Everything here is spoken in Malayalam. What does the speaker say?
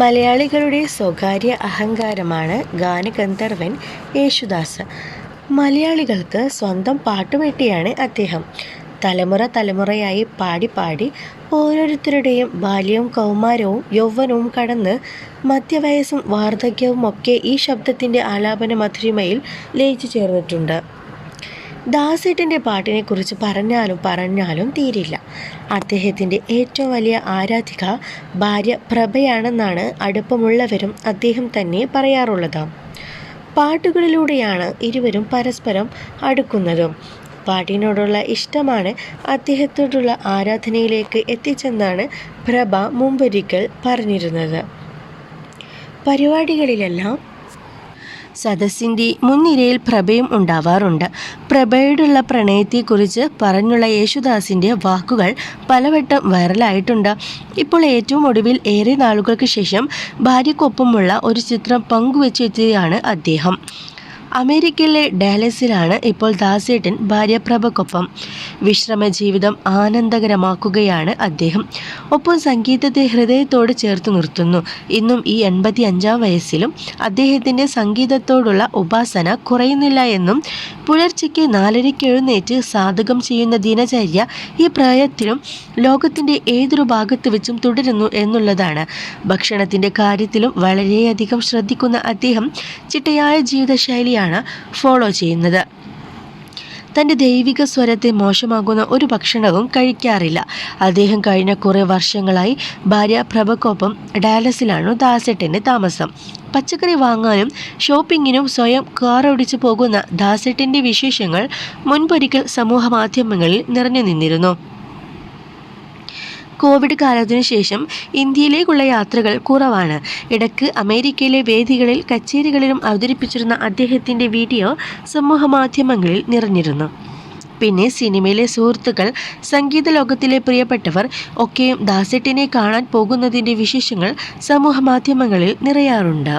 മലയാളികളുടെ സ്വകാര്യ അഹങ്കാരമാണ് ഗാനഗന്ധർവൻ യേശുദാസ്. മലയാളികൾക്ക് സ്വന്തം പാട്ടുവെട്ടിയാണ് അദ്ദേഹം. തലമുറ തലമുറയായി പാടി പാടി ഓരോരുത്തരുടെയും ബാല്യവും കൗമാരവും യൗവനവും കടന്ന് മധ്യവയസ്സും വാർദ്ധക്യവും ഒക്കെ ഈ ശബ്ദത്തിന്റെ ആലാപന മധുരിമയിൽ ലയിച്ചു ചേർന്നിട്ടുണ്ട്. ദാസേട്ടന്റെ പാട്ടിനെക്കുറിച്ച് പറഞ്ഞാലും പറഞ്ഞാലും തീരില്ല. അദ്ദേഹത്തിന്റെ ഏറ്റവും വലിയ ആരാധിക ഭാര്യ പ്രഭയാണെന്നാണ് അടുപ്പമുള്ളവരും അദ്ദേഹം തന്നെ പറയാറുള്ളത്. പാട്ടുകളിലൂടെയാണ് ഇരുവരും പരസ്പരം അടുക്കുന്നതും. പാട്ടിനോടുള്ള ഇഷ്ടമാണ് അദ്ദേഹത്തോടുള്ള ആരാധനയിലേക്ക് എത്തിച്ചെന്നാണ് പ്രഭ മുമ്പൊരിക്കൽ പറഞ്ഞിരുന്നത്. പരിപാടികളിലെല്ലാം സദസ്സിന്റെ മുൻനിരയിൽ പ്രഭയും ഉണ്ടാവാറുണ്ട്. പ്രഭയോടുള്ള പ്രണയത്തെക്കുറിച്ച് പറഞ്ഞുള്ള യേശുദാസിന്റെ വാക്കുകൾ പലവട്ടം വൈറലായിട്ടുണ്ട്. ഇപ്പോൾ ഏറ്റവും ഒടുവിൽ ഏറെ നാളുകൾക്ക് ശേഷം ഭാര്യക്കൊപ്പമുള്ള ഒരു ചിത്രം പങ്കുവെച്ചെത്തിയാണ് അദ്ദേഹം. അമേരിക്കയിലെ ഡാലസിലാണ് ഇപ്പോൾ ദാസേട്ടൻ ഭാര്യ പ്രഭക്കൊപ്പം വിശ്രമ ജീവിതം ആനന്ദകരമാക്കുകയാണ് അദ്ദേഹം. ഒപ്പം സംഗീതത്തെ ഹൃദയത്തോട് ചേർത്ത് നിർത്തുന്നു. ഇന്നും ഈ എൺപത്തി അഞ്ചാം വയസ്സിലും അദ്ദേഹത്തിന്റെ സംഗീതത്തോടുള്ള ഉപാസന കുറയുന്നില്ല എന്നും പുലർച്ചയ്ക്ക് നാലരയ്ക്ക് എഴുന്നേറ്റ് സാധകം ചെയ്യുന്ന ദിനചര്യ ഈ പ്രായത്തിലും ലോകത്തിന്റെ ഏതൊരു ഭാഗത്ത് വെച്ചും തുടരുന്നു എന്നുള്ളതാണ്. ഭക്ഷണത്തിന്റെ കാര്യത്തിലും വളരെയധികം ശ്രദ്ധിക്കുന്ന അദ്ദേഹം ചിട്ടയായ ജീവിതശൈലിയാണ് ഫോളോ ചെയ്യുന്നത്. തന്റെ ദൈവിക സ്വരത്തെ മോശമാകുന്ന ഒരു ഭക്ഷണവും കഴിക്കാറില്ല. അദ്ദേഹം കഴിഞ്ഞ കുറേ വർഷങ്ങളായി ഭാര്യ പ്രഭക്കൊപ്പം ഡാലസിലാണ് ദാസേട്ടന്റെ താമസം. പച്ചക്കറി വാങ്ങാനും ഷോപ്പിങ്ങിനും സ്വയം കാർ ഓടിച്ചു പോകുന്ന ദാസേട്ടന്റെ വിശേഷങ്ങൾ മുൻപൊരിക്കൽ സമൂഹ മാധ്യമങ്ങളിൽ നിറഞ്ഞു നിന്നിരുന്നു. കോവിഡ് കാലത്തിനു ശേഷം ഇന്ത്യയിലേക്കുള്ള യാത്രകൾ കുറവാണ്. ഇടയ്ക്ക് അമേരിക്കയിലെ വേദികളിൽ കച്ചേരികളിലും അവതരിപ്പിച്ചിരുന്ന അദ്ദേഹത്തിന്റെ വീഡിയോ സമൂഹ മാധ്യമങ്ങളിൽ നിറഞ്ഞിരുന്നു. പിന്നെ സിനിമയിലെ സുഹൃത്തുക്കൾ സംഗീത ലോകത്തിലെ പ്രിയപ്പെട്ടവർ ഒക്കെയും ദാസെട്ടിനെ കാണാൻ പോകുന്നതിന്റെ വിശേഷങ്ങൾ സമൂഹ മാധ്യമങ്ങളിൽ നിറയാറുണ്ട്.